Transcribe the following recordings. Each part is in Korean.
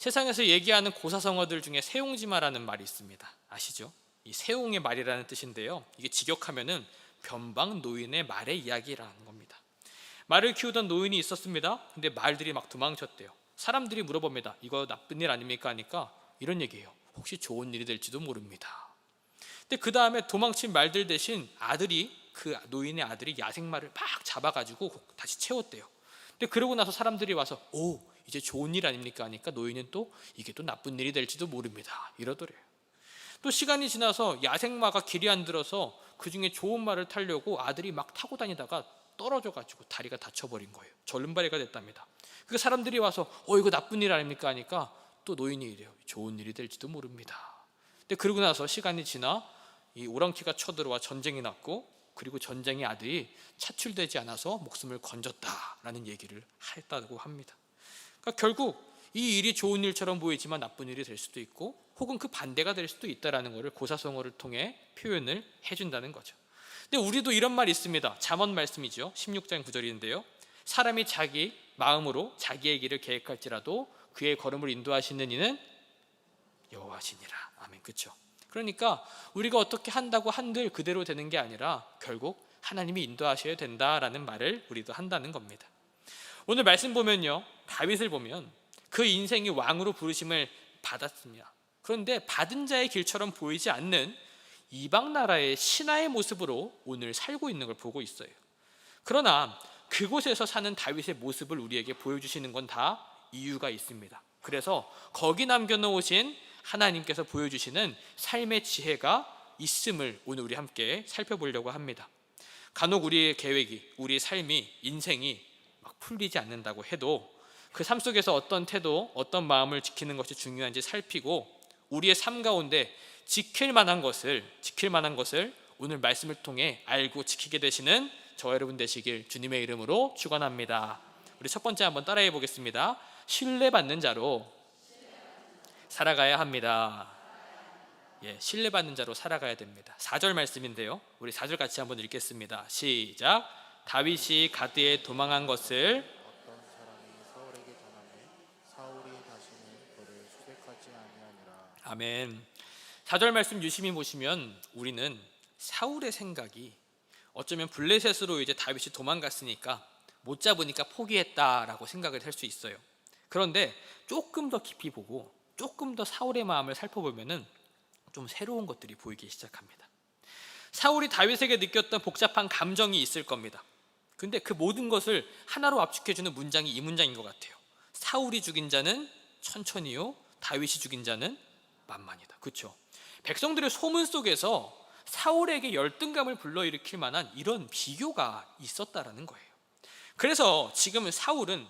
세상에서 얘기하는 고사성어들 중에 세용지마라는 말이 있습니다. 아시죠? 이 세용의 말이라는 뜻인데요. 이게 직역하면은 변방 노인의 말의 이야기라는 겁니다. 말을 키우던 노인이 있었습니다. 근데 말들이 막 도망쳤대요. 사람들이 물어봅니다. 이거 나쁜 일 아닙니까? 하니까 이런 얘기예요. 혹시 좋은 일이 될지도 모릅니다. 근데 그 다음에 도망친 말들 대신 아들이 그 노인의 아들이 야생말을 막 잡아가지고 다시 채웠대요. 근데 그러고 나서 사람들이 와서 오 이제 좋은 일 아닙니까 하니까 노인은 또 이게 또 나쁜 일이 될지도 모릅니다. 이러더래요. 또 시간이 지나서 야생마가 길이 안 들어서 그 중에 좋은 말을 타려고 아들이 막 타고 다니다가 떨어져 가지고 다리가 다쳐버린 거예요. 절름발이가 됐답니다. 그 사람들이 와서 어 이거 나쁜 일 아닙니까 하니까 또 노인이 이래요. 좋은 일이 될지도 모릅니다. 근데 그러고 나서 시간이 지나 이 오랑캐가 쳐들어와 전쟁이 났고 그리고 전쟁의 아들이 차출되지 않아서 목숨을 건졌다라는 얘기를 했다고 합니다. 그러니까 결국 이 일이 좋은 일처럼 보이지만 나쁜 일이 될 수도 있고 혹은 그 반대가 될 수도 있다라는 것을 고사성어를 통해 표현을 해준다는 거죠. 근데 우리도 이런 말이 있습니다. 잠언 말씀이죠. 16장 9절인데요. 사람이 자기 마음으로 자기의 길을 계획할지라도 그의 걸음을 인도하시는 이는 여호와시니라. 아멘. 그렇죠. 그러니까 우리가 어떻게 한다고 한들 그대로 되는 게 아니라 결국 하나님이 인도하셔야 된다라는 말을 우리도 한다는 겁니다. 오늘 말씀 보면요. 다윗을 보면 그 인생이 왕으로 부르심을 받았습니다. 그런데 받은 자의 길처럼 보이지 않는 이방 나라의 신하의 모습으로 오늘 살고 있는 걸 보고 있어요. 그러나 그곳에서 사는 다윗의 모습을 우리에게 보여주시는 건 다 이유가 있습니다. 그래서 거기 남겨놓으신 하나님께서 보여주시는 삶의 지혜가 있음을 오늘 우리 함께 살펴보려고 합니다. 간혹 우리의 계획이, 우리 삶이, 인생이 막 풀리지 않는다고 해도 그 삶 속에서 어떤 태도, 어떤 마음을 지키는 것이 중요한지 살피고 우리의 삶 가운데 지킬 만한 것을 지킬 만한 것을 오늘 말씀을 통해 알고 지키게 되시는 저 여러분 되시길 주님의 이름으로 축원합니다. 우리 첫 번째 한번 따라해 보겠습니다. 신뢰받는 자로 살아가야 합니다. 예, 신뢰받는 자로 살아가야 됩니다. 4절 말씀인데요. 우리 4절 같이 한번 읽겠습니다. 시작. 다윗이 가드에 도망한 것을 어떤 사람이 사울에게 전하매 사울이 다시는 그를 수색하지 아니하니라 아멘. 4절 말씀 유심히 보시면 우리는 사울의 생각이 어쩌면 블레셋으로 이제 다윗이 도망갔으니까 못 잡으니까 포기했다라고 생각을 할 수 있어요. 그런데 조금 더 깊이 보고 조금 더 사울의 마음을 살펴보면은 좀 새로운 것들이 보이기 시작합니다. 사울이 다윗에게 느꼈던 복잡한 감정이 있을 겁니다. 근데 그 모든 것을 하나로 압축해주는 문장이 이 문장인 것 같아요. 사울이 죽인 자는 천천히요, 다윗이 죽인 자는 만만이다. 그렇죠? 백성들의 소문 속에서 사울에게 열등감을 불러일으킬 만한 이런 비교가 있었다라는 거예요. 그래서 지금 사울은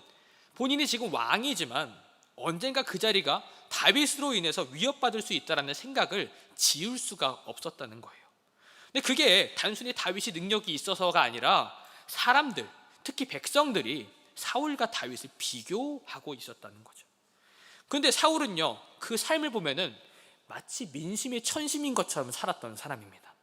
본인이 지금 왕이지만 언젠가 그 자리가 다윗으로 인해서 위협받을 수 있다라는 생각을 지울 수가 없었다는 거예요. 근데 그게 단순히 다윗이 능력이 있어서가 아니라 사람들, 특히 백성들이 사울과 다윗을 비교하고 있었다는 거죠. 그런데 사울은요, 그 삶을 보면은 마치 민심의 천심인 것처럼 살았던 사람입니다.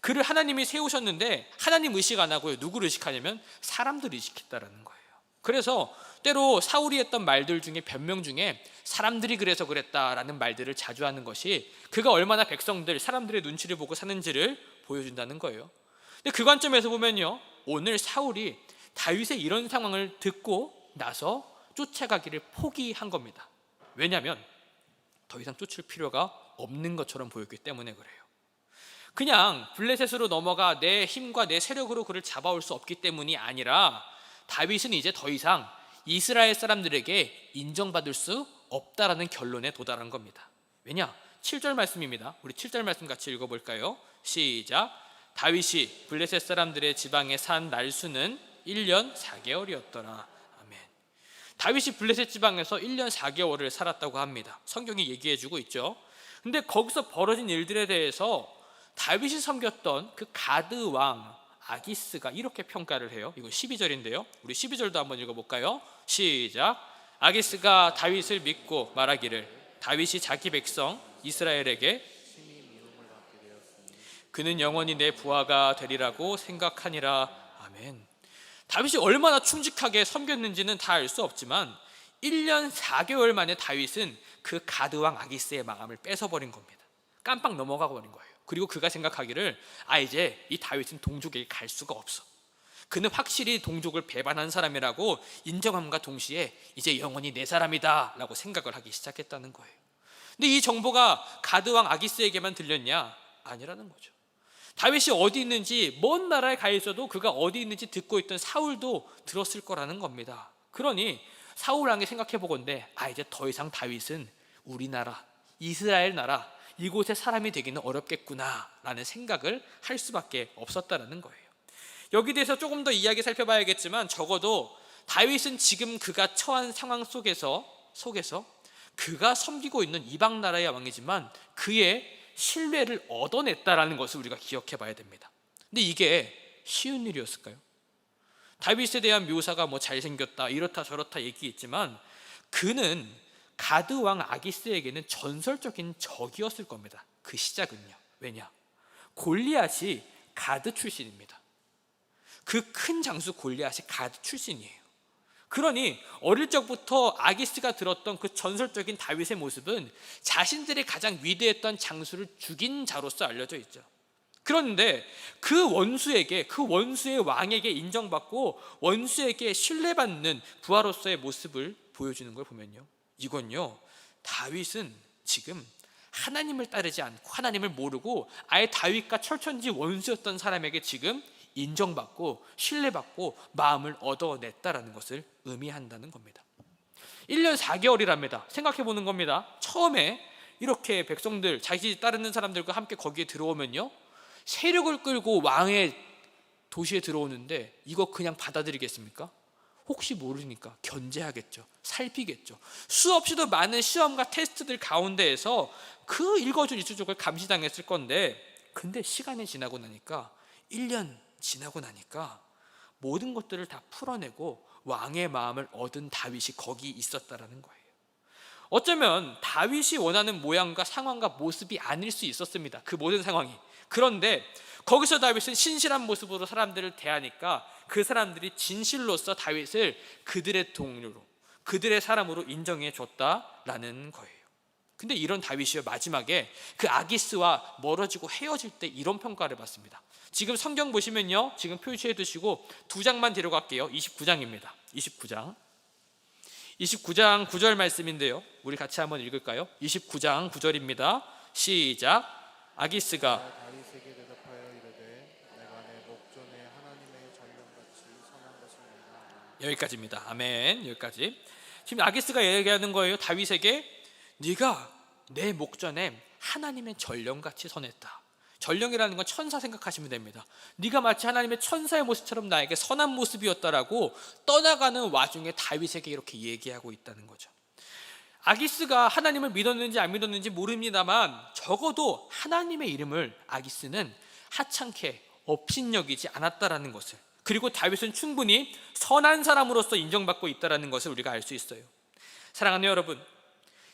그를 하나님이 세우셨는데 하나님 의식 안 하고요. 누구를 의식하냐면 사람들 의식했다라는 거예요. 그래서 때로 사울이 했던 말들 중에 변명 중에 사람들이 그래서 그랬다라는 말들을 자주 하는 것이 그가 얼마나 백성들 사람들의 눈치를 보고 사는지를 보여준다는 거예요. 근데 그 관점에서 보면요. 오늘 사울이 다윗의 이런 상황을 듣고 나서 쫓아가기를 포기한 겁니다. 왜냐하면 더 이상 쫓을 필요가 없는 것처럼 보였기 때문에 그래요. 그냥 블레셋으로 넘어가 내 힘과 내 세력으로 그를 잡아올 수 없기 때문이 아니라 다윗은 이제 더 이상 이스라엘 사람들에게 인정받을 수 없다라는 결론에 도달한 겁니다. 왜냐? 7절 말씀입니다. 우리 7절 말씀 같이 읽어볼까요? 시작. 다윗이 블레셋 사람들의 지방에 산 날수는 1년 4개월이었더라. 아멘. 다윗이 블레셋 지방에서 1년 4개월을 살았다고 합니다. 성경이 얘기해 주고 있죠. 근데 거기서 벌어진 일들에 대해서 다윗이 섬겼던 그 가드 왕 아기스가 이렇게 평가를 해요. 이거 12절인데요. 우리 12절도 한번 읽어 볼까요? 시작. 아기스가 다윗을 믿고 말하기를 다윗이 자기 백성 이스라엘에게 그는 영원히 내 부하가 되리라고 생각하니라. 아멘. 다윗이 얼마나 충직하게 섬겼는지는 다 알 수 없지만 1년 4개월 만에 다윗은 그 가드 왕 아기스의 마음을 뺏어버린 겁니다. 깜빡 넘어가 버린 거예요. 그리고 그가 생각하기를 아 이제 이 다윗은 동족에게 갈 수가 없어. 그는 확실히 동족을 배반한 사람이라고 인정함과 동시에 이제 영원히 내 사람이다라고 생각을 하기 시작했다는 거예요. 근데 이 정보가 가드 왕 아기스에게만 들렸냐? 아니라는 거죠. 다윗이 어디 있는지 먼 나라에 가 있어도 그가 어디 있는지 듣고 있던 사울도 들었을 거라는 겁니다. 그러니 사울 왕이 생각해 보건대 아 이제 더 이상 다윗은 우리나라 이스라엘 나라 이곳의 사람이 되기는 어렵겠구나라는 생각을 할 수밖에 없었다라는 거예요. 여기 대해서 조금 더 이야기 살펴봐야겠지만 적어도 다윗은 지금 그가 처한 상황 속에서 속에서 그가 섬기고 있는 이방 나라의 왕이지만 그의 신뢰를 얻어냈다라는 것을 우리가 기억해 봐야 됩니다. 근데 이게 쉬운 일이었을까요? 다윗에 대한 묘사가 뭐 잘생겼다 이렇다 저렇다 얘기했지만 그는 가드 왕 아기스에게는 전설적인 적이었을 겁니다. 그 시작은요. 왜냐? 골리앗이 가드 출신입니다. 그 큰 장수 골리앗이 가드 출신이에요. 그러니 어릴 적부터 아기스가 들었던 그 전설적인 다윗의 모습은 자신들이 가장 위대했던 장수를 죽인 자로서 알려져 있죠. 그런데 그 원수에게 그 원수의 왕에게 인정받고 원수에게 신뢰받는 부하로서의 모습을 보여주는 걸 보면요. 이건요. 다윗은 지금 하나님을 따르지 않고 하나님을 모르고 아예 다윗과 철천지 원수였던 사람에게 지금 인정받고 신뢰받고 마음을 얻어냈다라는 것을 의미한다는 겁니다. 1년 4개월이랍니다. 생각해 보는 겁니다. 처음에 이렇게 백성들 자기 따르는 사람들과 함께 거기에 들어오면요. 세력을 끌고 왕의 도시에 들어오는데 이거 그냥 받아들이겠습니까? 혹시 모르니까 견제하겠죠. 살피겠죠. 수없이도 많은 시험과 테스트들 가운데에서 그 읽어준 이수족을 감시당했을 건데 근데 시간이 지나고 나니까 1년 지나고 나니까 모든 것들을 다 풀어내고 왕의 마음을 얻은 다윗이 거기 있었다라는 거예요. 어쩌면 다윗이 원하는 모양과 상황과 모습이 아닐 수 있었습니다. 그 모든 상황이. 그런데 거기서 다윗은 신실한 모습으로 사람들을 대하니까 그 사람들이 진실로서 다윗을 그들의 동료로 그들의 사람으로 인정해 줬다라는 거예요. 근데 이런 다윗이요 마지막에 그 아기스와 멀어지고 헤어질 때 이런 평가를 받습니다. 지금 성경 보시면요. 지금 표시해 두시고 두 장만 뒤로 갈게요. 29장입니다. 29장. 29장 9절 말씀인데요. 우리 같이 한번 읽을까요? 29장 9절입니다. 시작. 아기스가. 여기까지입니다. 아멘. 여기까지. 지금 아기스가 얘기하는 거예요. 다윗에게 네가 내 목전에 하나님의 전령같이 선했다. 전령이라는 건 천사 생각하시면 됩니다. 네가 마치 하나님의 천사의 모습처럼 나에게 선한 모습이었다라고 떠나가는 와중에 다윗에게 이렇게 얘기하고 있다는 거죠. 아기스가 하나님을 믿었는지 안 믿었는지 모릅니다만 적어도 하나님의 이름을 아기스는 하찮게 업신여기지 않았다라는 것을 그리고 다윗은 충분히 선한 사람으로서 인정받고 있다라는 것을 우리가 알 수 있어요. 사랑하는 여러분,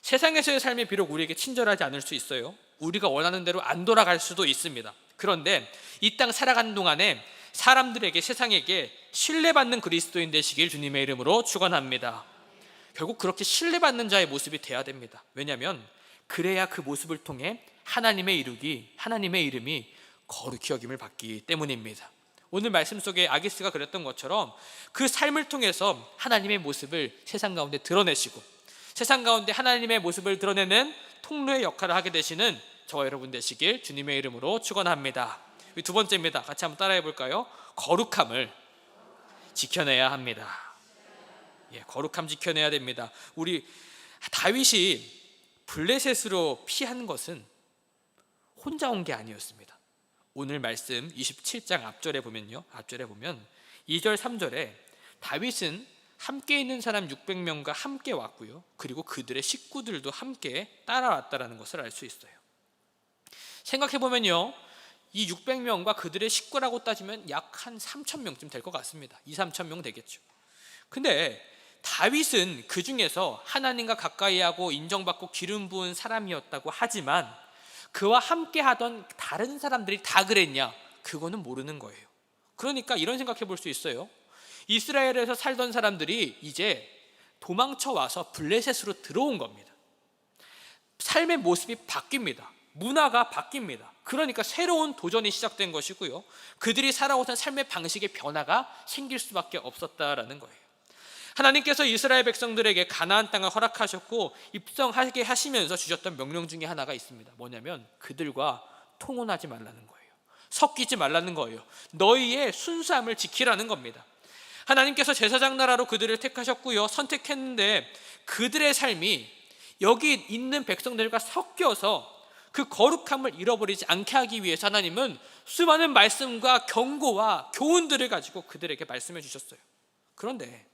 세상에서의 삶이 비록 우리에게 친절하지 않을 수 있어요. 우리가 원하는 대로 안 돌아갈 수도 있습니다. 그런데 이 땅 살아가는 동안에 사람들에게 세상에게 신뢰받는 그리스도인 되시길 주님의 이름으로 축원합니다. 결국 그렇게 신뢰받는 자의 모습이 돼야 됩니다. 왜냐하면 그래야 그 모습을 통해 하나님의 이루기, 하나님의 이름이 거룩히 여김을 받기 때문입니다. 오늘 말씀 속에 아기스가 그랬던 것처럼 그 삶을 통해서 하나님의 모습을 세상 가운데 드러내시고 세상 가운데 하나님의 모습을 드러내는 통로의 역할을 하게 되시는 저와 여러분 되시길 주님의 이름으로 축원합니다. 두 번째입니다. 같이 한번 따라해 볼까요? 거룩함을 지켜내야 합니다. 예, 거룩함 지켜내야 됩니다. 우리 다윗이 블레셋으로 피한 것은 혼자 온 게 아니었습니다. 오늘 말씀 27장 앞절에 보면요. 앞절에 보면 2절 3절에 다윗은 함께 있는 사람 600명과 함께 왔고요. 그리고 그들의 식구들도 함께 따라왔다라는 것을 알 수 있어요. 생각해 보면요. 이 600명과 그들의 식구라고 따지면 약 한 3천 명쯤 될 것 같습니다. 2, 3천 명 되겠죠. 근데 다윗은 그 중에서 하나님과 가까이 하고 인정받고 기름 부은 사람이었다고 하지만 그와 함께 하던 다른 사람들이 다 그랬냐? 그거는 모르는 거예요. 그러니까 이런 생각해 볼 수 있어요. 이스라엘에서 살던 사람들이 이제 도망쳐 와서 블레셋으로 들어온 겁니다. 삶의 모습이 바뀝니다. 문화가 바뀝니다. 그러니까 새로운 도전이 시작된 것이고요. 그들이 살아오던 삶의 방식의 변화가 생길 수밖에 없었다라는 거예요. 하나님께서 이스라엘 백성들에게 가나안 땅을 허락하셨고 입성하게 하시면서 주셨던 명령 중에 하나가 있습니다. 뭐냐면 그들과 통혼하지 말라는 거예요. 섞이지 말라는 거예요. 너희의 순수함을 지키라는 겁니다. 하나님께서 제사장 나라로 그들을 택하셨고요. 선택했는데 그들의 삶이 여기 있는 백성들과 섞여서 그 거룩함을 잃어버리지 않게 하기 위해서 하나님은 수많은 말씀과 경고와 교훈들을 가지고 그들에게 말씀해 주셨어요. 그런데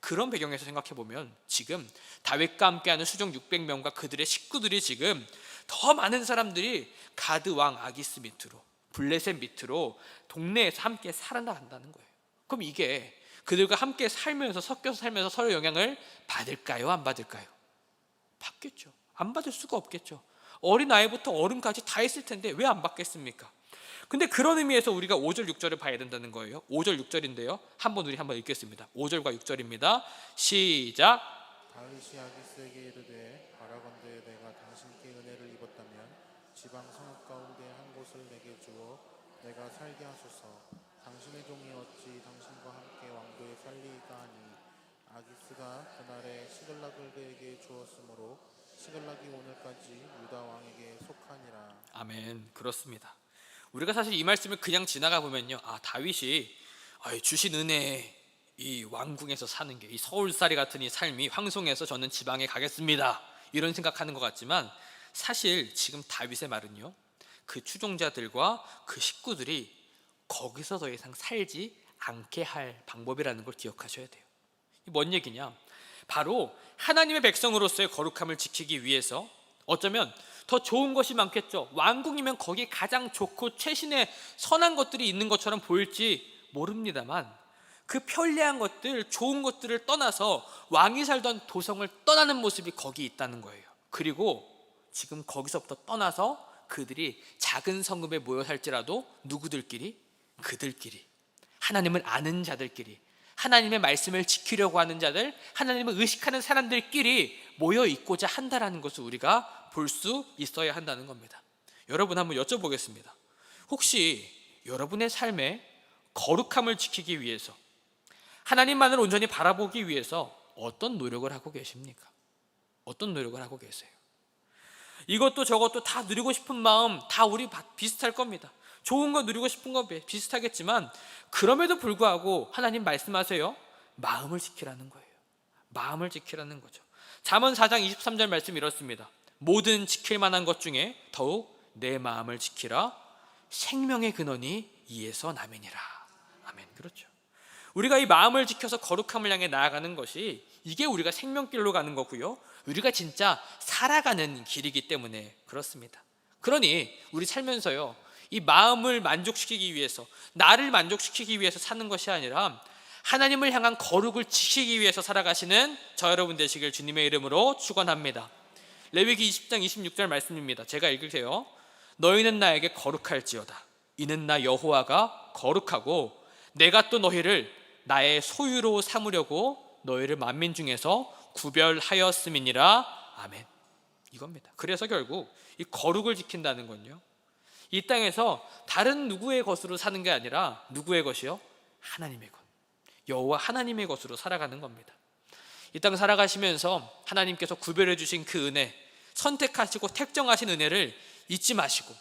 그런 배경에서 생각해 보면 지금 다윗과 함께하는 수종 600명과 그들의 식구들이 지금 더 많은 사람들이 가드 왕 아기스 밑으로 블레셋 밑으로 동네에서 함께 살아나간다는 거예요. 그럼 이게 그들과 함께 살면서 섞여서 살면서 서로 영향을 받을까요? 안 받을까요? 받겠죠. 안 받을 수가 없겠죠. 어린 아이부터 어른까지 다 있을 텐데 왜 안 받겠습니까? 근데 그런 의미에서 우리가 5절 6절을 봐야 된다는 거예요. 5절 6절인데요. 한번 우리 한번 읽겠습니다. 5절과 6절입니다. 시작. 다윗이 아기스에게 이르되 바라건대 내가 당신께 은혜를 입었다면 지방 성읍 가운데 한 곳을 내게 주어 내가 살게 하소서 당신의 종이 어찌 당신과 함께 왕도에 살리이까 하니 아기스가 그날에 시글락을 그에게 주었으므로 시글락이 오늘까지 유다 왕에게 속하니라 아멘. 그렇습니다. 우리가 사실 이 말씀을 그냥 지나가 보면요. 아, 다윗이 아, 주신 은혜 이 왕궁에서 사는 게 이 서울살이 같은 이 삶이 황송해서 저는 지방에 가겠습니다. 이런 생각하는 것 같지만 사실 지금 다윗의 말은요. 그 추종자들과 그 식구들이 거기서 더 이상 살지 않게 할 방법이라는 걸 기억하셔야 돼요. 이뭔 얘기냐? 바로 하나님의 백성으로서의 거룩함을 지키기 위해서 어쩌면 더 좋은 것이 많겠죠. 왕궁이면 거기에 가장 좋고 최신의 선한 것들이 있는 것처럼 보일지 모릅니다만 그 편리한 것들, 좋은 것들을 떠나서 왕이 살던 도성을 떠나는 모습이 거기 있다는 거예요. 그리고 지금 거기서부터 떠나서 그들이 작은 성읍에 모여 살지라도 누구들끼리? 그들끼리. 하나님을 아는 자들끼리. 하나님의 말씀을 지키려고 하는 자들, 하나님을 의식하는 사람들끼리 모여 있고자 한다라는 것을 우리가 볼 수 있어야 한다는 겁니다. 여러분 한번 여쭤보겠습니다. 혹시 여러분의 삶에 거룩함을 지키기 위해서 하나님만을 온전히 바라보기 위해서 어떤 노력을 하고 계십니까? 어떤 노력을 하고 계세요? 이것도 저것도 다 누리고 싶은 마음 다 우리 바- 비슷할 겁니다. 좋은 거 누리고 싶은 거 비- 비슷하겠지만 그럼에도 불구하고 하나님 말씀하세요. 마음을 지키라는 거예요. 마음을 지키라는 거죠. 잠언 4장 23절 말씀 이렇습니다. 모든 지킬 만한 것 중에 더욱 내 마음을 지키라. 생명의 근원이 이에서 남이니라. 아멘. 그렇죠. 우리가 이 마음을 지켜서 거룩함을 향해 나아가는 것이 이게 우리가 생명길로 가는 거고요. 우리가 진짜 살아가는 길이기 때문에 그렇습니다. 그러니 우리 살면서요. 이 마음을 만족시키기 위해서 나를 만족시키기 위해서 사는 것이 아니라 하나님을 향한 거룩을 지키기 위해서 살아가시는 저 여러분 되시길 주님의 이름으로 축원합니다. 레위기 20장 26절 말씀입니다. 제가 읽을게요. 너희는 나에게 거룩할지어다. 이는 나 여호와가 거룩하고 내가 또 너희를 나의 소유로 삼으려고 너희를 만민 중에서 구별하였음이니라. 아멘. 이겁니다. 그래서 결국 이 거룩을 지킨다는 건요. 이 땅에서 다른 누구의 것으로 사는 게 아니라 누구의 것이요? 하나님의 것. 여호와 하나님의 것으로 살아가는 겁니다. 이 땅 살아가시면서 하나님께서 구별해 주신 그 은혜, 선택하시고 택정하신 은혜를 잊지 마시고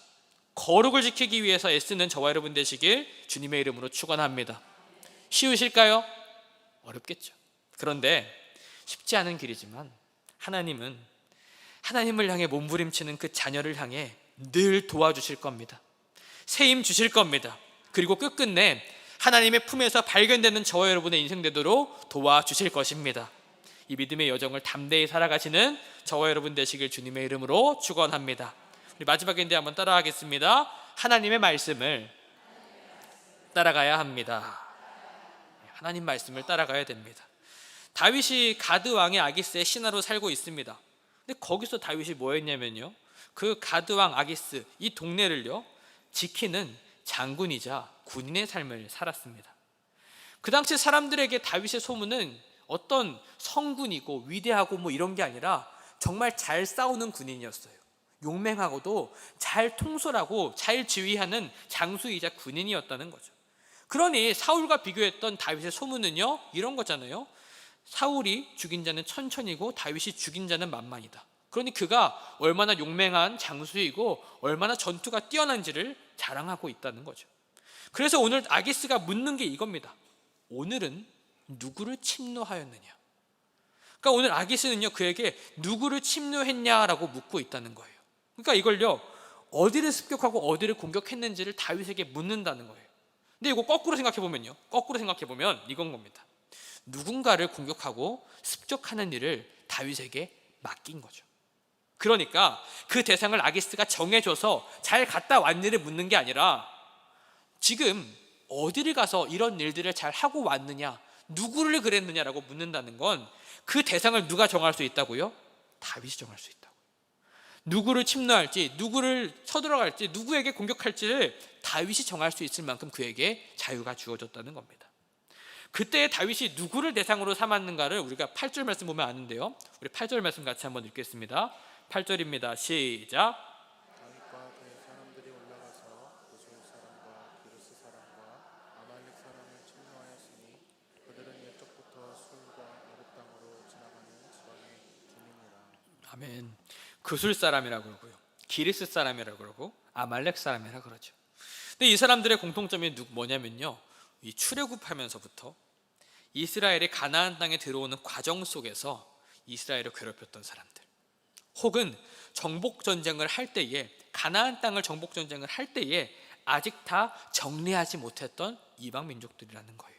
거룩을 지키기 위해서 애쓰는 저와 여러분 되시길 주님의 이름으로 축원합니다. 쉬우실까요? 어렵겠죠. 그런데 쉽지 않은 길이지만 하나님은 하나님을 향해 몸부림치는 그 자녀를 향해 늘 도와주실 겁니다. 새힘 주실 겁니다. 그리고 끝끝내 하나님의 품에서 발견되는 저와 여러분의 인생 되도록 도와주실 것입니다. 이 믿음의 여정을 담대히 살아가시는 저와 여러분 되시길 주님의 이름으로 축원합니다. 우리 마지막인데 한번 따라하겠습니다. 하나님의 말씀을 따라가야 합니다. 하나님 말씀을 따라가야 됩니다. 다윗이 가드 왕의 아기스의 신하로 살고 있습니다. 근데 거기서 다윗이 뭐 했냐면요. 그 가드 왕 아기스 이 동네를요. 지키는 장군이자 군인의 삶을 살았습니다. 그 당시 사람들에게 다윗의 소문은 어떤 성군이고 위대하고 뭐 이런 게 아니라 정말 잘 싸우는 군인이었어요. 용맹하고도 잘 통솔하고 잘 지휘하는 장수이자 군인이었다는 거죠. 그러니 사울과 비교했던 다윗의 소문은요 이런 거잖아요. 사울이 죽인 자는 천천히고 다윗이 죽인 자는 만만이다. 그러니 그가 얼마나 용맹한 장수이고 얼마나 전투가 뛰어난지를 자랑하고 있다는 거죠. 그래서 오늘 아기스가 묻는 게 이겁니다. 오늘은 누구를 침노하였느냐? 그러니까 오늘 아기스는요 그에게 누구를 침노했냐라고 묻고 있다는 거예요. 그러니까 이걸요 어디를 습격하고 어디를 공격했는지를 다윗에게 묻는다는 거예요. 근데 이거 거꾸로 생각해 보면요, 거꾸로 생각해 보면 이건 겁니다. 누군가를 공격하고 습격하는 일을 다윗에게 맡긴 거죠. 그러니까 그 대상을 아기스가 정해줘서 잘 갔다 왔느를 묻는 게 아니라 지금 어디를 가서 이런 일들을 잘 하고 왔느냐, 누구를 그랬느냐라고 묻는다는 건 그 대상을 누가 정할 수 있다고요? 다윗이 정할 수 있다고. 누구를 침노할지, 누구를 쳐들어갈지, 누구에게 공격할지를 다윗이 정할 수 있을 만큼 그에게 자유가 주어졌다는 겁니다. 그때 다윗이 누구를 대상으로 삼았는가를 우리가 8절 말씀 보면 아는데요. 우리 8절 말씀 같이 한번 읽겠습니다. 8절입니다. 시작. 주민이라 아멘. 그술 사람이라고 그러고요. 기리스 사람이라고 그러고 아말렉 사람이라 그러죠. 근데 이 사람들의 공통점이 누- 뭐냐면요. 이 출애굽하면서부터 이스라엘이 가나안 땅에 들어오는 과정 속에서 이스라엘을 괴롭혔던 사람들. 혹은 정복 전쟁을 할 때에 가나안 땅을 정복 전쟁을 할 때에 아직 다 정리하지 못했던 이방 민족들이라는 거예요.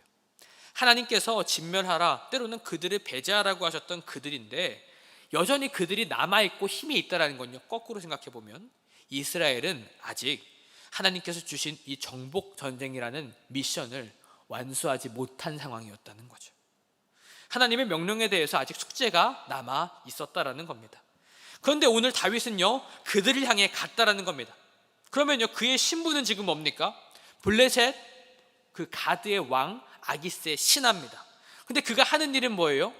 하나님께서 진멸하라 때로는 그들을 배제하라고 하셨던 그들인데 여전히 그들이 남아 있고 힘이 있다라는 건요. 거꾸로 생각해 보면 이스라엘은 아직 하나님께서 주신 이 정복 전쟁이라는 미션을 완수하지 못한 상황이었다는 거죠. 하나님의 명령에 대해서 아직 숙제가 남아 있었다라는 겁니다. 그런데 오늘 다윗은요 그들을 향해 갔다라는 겁니다. 그러면요 그의 신부는 지금 뭡니까? 블레셋 그 가드의 왕 아기스의 신하입니다. 근데 그가 하는 일은 뭐예요?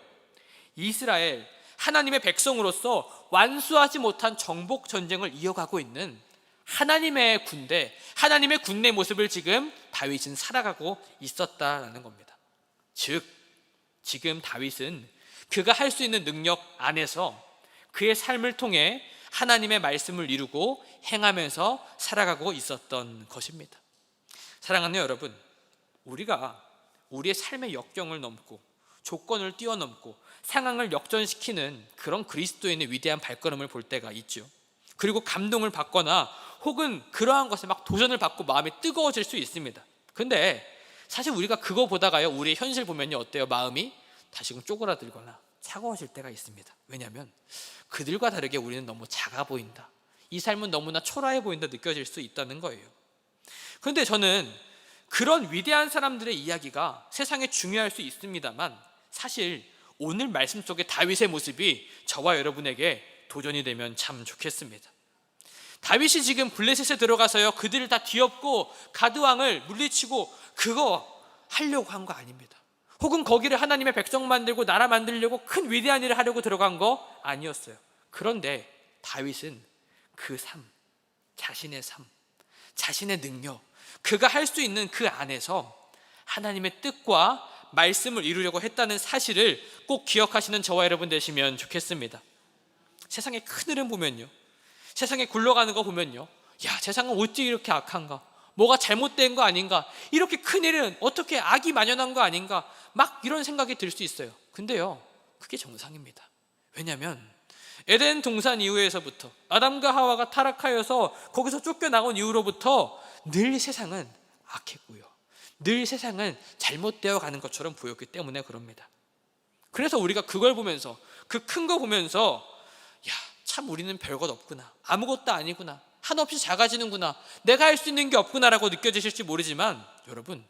이스라엘 하나님의 백성으로서 완수하지 못한 정복 전쟁을 이어가고 있는 하나님의 군대, 하나님의 군대 모습을 지금 다윗은 살아가고 있었다라는 겁니다. 즉, 지금 다윗은 그가 할 수 있는 능력 안에서 그의 삶을 통해 하나님의 말씀을 이루고 행하면서 살아가고 있었던 것입니다. 사랑하는 여러분, 우리가 우리의 삶의 역경을 넘고 조건을 뛰어넘고 상황을 역전시키는 그런 그리스도인의 위대한 발걸음을 볼 때가 있죠. 그리고 감동을 받거나 혹은 그러한 것에 막 도전을 받고 마음이 뜨거워질 수 있습니다. 근데 사실 우리가 그거 보다가요, 우리의 현실 보면요, 어때요? 마음이 다시금 쪼그라들거나 차가워질 때가 있습니다. 왜냐하면 그들과 다르게 우리는 너무 작아 보인다. 이 삶은 너무나 초라해 보인다 느껴질 수 있다는 거예요. 그런데 저는 그런 위대한 사람들의 이야기가 세상에 중요할 수 있습니다만 사실 오늘 말씀 속의 다윗의 모습이 저와 여러분에게 도전이 되면 참 좋겠습니다. 다윗이 지금 블레셋에 들어가서요 그들을 다 뒤엎고 가드 왕을 물리치고 그거 하려고 한 거 아닙니다. 혹은 거기를 하나님의 백성 만들고 나라 만들려고 큰 위대한 일을 하려고 들어간 거 아니었어요. 그런데 다윗은 그 삶, 자신의 삶, 자신의 능력, 그가 할 수 있는 그 안에서 하나님의 뜻과 말씀을 이루려고 했다는 사실을 꼭 기억하시는 저와 여러분 되시면 좋겠습니다. 세상의 큰 흐름 보면요. 세상에 굴러가는 거 보면요. 야, 세상은 어찌 이렇게 악한가? 뭐가 잘못된 거 아닌가? 이렇게 큰 일은 어떻게 악이 만연한 거 아닌가? 막 이런 생각이 들 수 있어요. 근데요, 그게 정상입니다. 왜냐하면 에덴 동산 이후에서부터 아담과 하와가 타락하여서 거기서 쫓겨나온 이후로부터 늘 세상은 악했고요. 늘 세상은 잘못되어 가는 것처럼 보였기 때문에 그럽니다. 그래서 우리가 그걸 보면서 그 큰 거 보면서 야, 참 우리는 별것 없구나. 아무것도 아니구나. 한없이 작아지는구나. 내가 할 수 있는 게 없구나라고 느껴지실지 모르지만 여러분,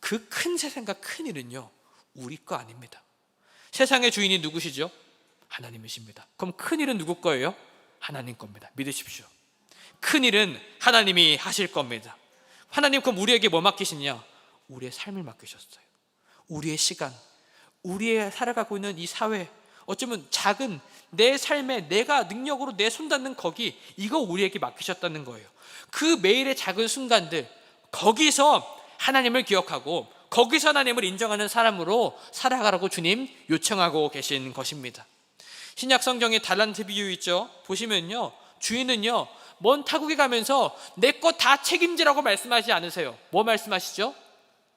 그 큰 세상과 큰 일은요. 우리 거 아닙니다. 세상의 주인이 누구시죠? 하나님이십니다. 그럼 큰 일은 누구 거예요? 하나님 겁니다. 믿으십시오. 큰 일은 하나님이 하실 겁니다. 하나님 그럼 우리에게 뭐 맡기시냐? 우리의 삶을 맡기셨어요. 우리의 시간, 우리의 살아가고 있는 이 사회 어쩌면 작은 내 삶에 내가 능력으로 내 손 닿는 거기 이거 우리에게 맡기셨다는 거예요. 그 매일의 작은 순간들 거기서 하나님을 기억하고 거기서 하나님을 인정하는 사람으로 살아가라고 주님 요청하고 계신 것입니다. 신약 성경에 달란트 비유 있죠. 보시면요. 주인은요. 먼 타국에 가면서 내 것 다 책임지라고 말씀하지 않으세요. 뭐 말씀하시죠?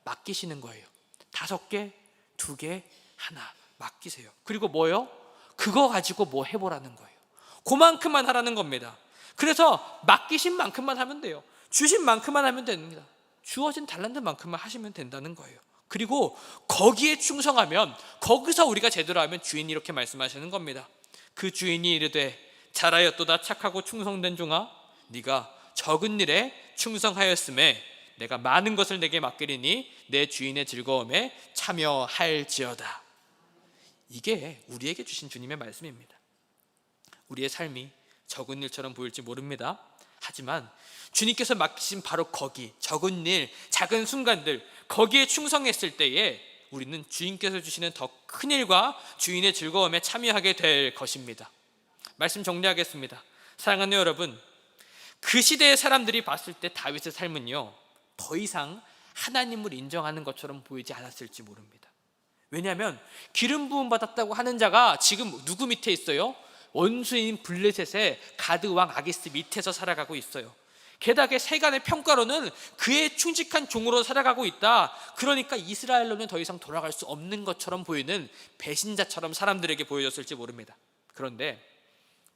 맡기시는 거예요. 다섯 개, 두 개, 하나 맡기세요. 그리고 뭐요? 그거 가지고 뭐 해보라는 거예요. 그만큼만 하라는 겁니다. 그래서 맡기신 만큼만 하면 돼요. 주신 만큼만 하면 됩니다. 주어진 달란트만큼만 하시면 된다는 거예요. 그리고 거기에 충성하면 거기서 우리가 제대로 하면 주인이 이렇게 말씀하시는 겁니다. 그 주인이 이르되 잘하였도다 착하고 충성된 종아 네가 적은 일에 충성하였음에 내가 많은 것을 내게 맡기리니 내 주인의 즐거움에 참여할지어다. 이게 우리에게 주신 주님의 말씀입니다. 우리의 삶이 적은 일처럼 보일지 모릅니다. 하지만 주님께서 맡기신 바로 거기 적은 일, 작은 순간들 거기에 충성했을 때에 우리는 주인께서 주시는 더 큰 일과 주인의 즐거움에 참여하게 될 것입니다. 말씀 정리하겠습니다. 사랑하는 여러분, 그 시대의 사람들이 봤을 때 다윗의 삶은요 더 이상 하나님을 인정하는 것처럼 보이지 않았을지 모릅니다. 왜냐하면 기름 부음 받았다고 하는 자가 지금 누구 밑에 있어요? 원수인 블레셋의 가드 왕 아기스 밑에서 살아가고 있어요. 게다가 세간의 평가로는 그의 충직한 종으로 살아가고 있다. 그러니까 이스라엘로는 더 이상 돌아갈 수 없는 것처럼 보이는 배신자처럼 사람들에게 보여졌을지 모릅니다. 그런데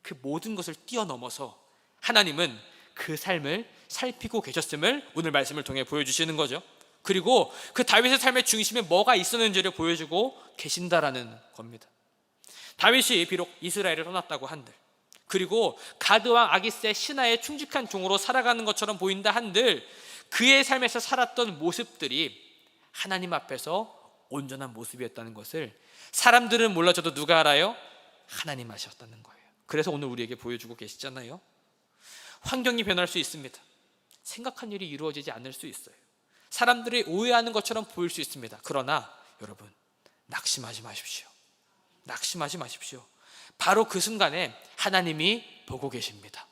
그 모든 것을 뛰어넘어서 하나님은 그 삶을 살피고 계셨음을 오늘 말씀을 통해 보여주시는 거죠. 그리고 그 다윗의 삶의 중심에 뭐가 있었는지를 보여주고 계신다라는 겁니다. 다윗이 비록 이스라엘을 떠났다고 한들 그리고 가드왕 아기스의 신하의 충직한 종으로 살아가는 것처럼 보인다 한들 그의 삶에서 살았던 모습들이 하나님 앞에서 온전한 모습이었다는 것을 사람들은 몰라줘도 누가 알아요? 하나님 아셨다는 거예요. 그래서 오늘 우리에게 보여주고 계시잖아요. 환경이 변할 수 있습니다. 생각한 일이 이루어지지 않을 수 있어요. 사람들이 오해하는 것처럼 보일 수 있습니다. 그러나 여러분 낙심하지 마십시오. 낙심하지 마십시오. 바로 그 순간에 하나님이 보고 계십니다.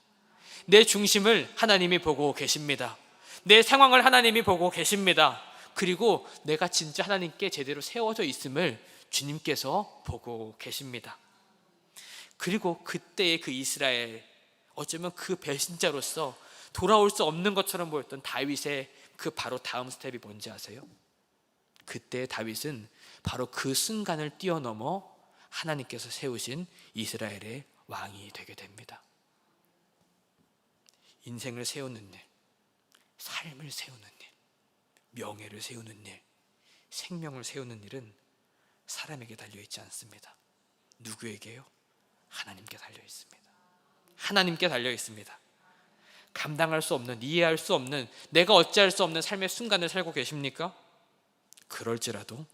내 중심을 하나님이 보고 계십니다. 내 상황을 하나님이 보고 계십니다. 그리고 내가 진짜 하나님께 제대로 세워져 있음을 주님께서 보고 계십니다. 그리고 그때의 그 이스라엘 어쩌면 그 배신자로서 돌아올 수 없는 것처럼 보였던 다윗의 그 바로 다음 스텝이 뭔지 아세요? 그때 다윗은 바로 그 순간을 뛰어넘어 하나님께서 세우신 이스라엘의 왕이 되게 됩니다. 인생을 세우는 일, 삶을 세우는 일, 명예를 세우는 일, 생명을 세우는 일은 사람에게 달려 있지 않습니다. 누구에게요? 하나님께 달려 있습니다. 하나님께 달려 있습니다. 감당할 수 없는, 이해할 수 없는, 내가 어찌할 수 없는 삶의 순간을 살고 계십니까? 그럴지라도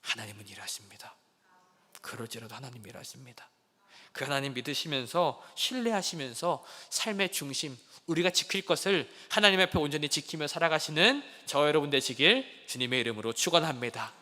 하나님은 일하십니다. 그럴지라도 하나님 일하십니다. 그 하나님 믿으시면서 신뢰하시면서 삶의 중심 우리가 지킬 것을 하나님 앞에 온전히 지키며 살아가시는 저 여러분 되시길 주님의 이름으로 축원합니다.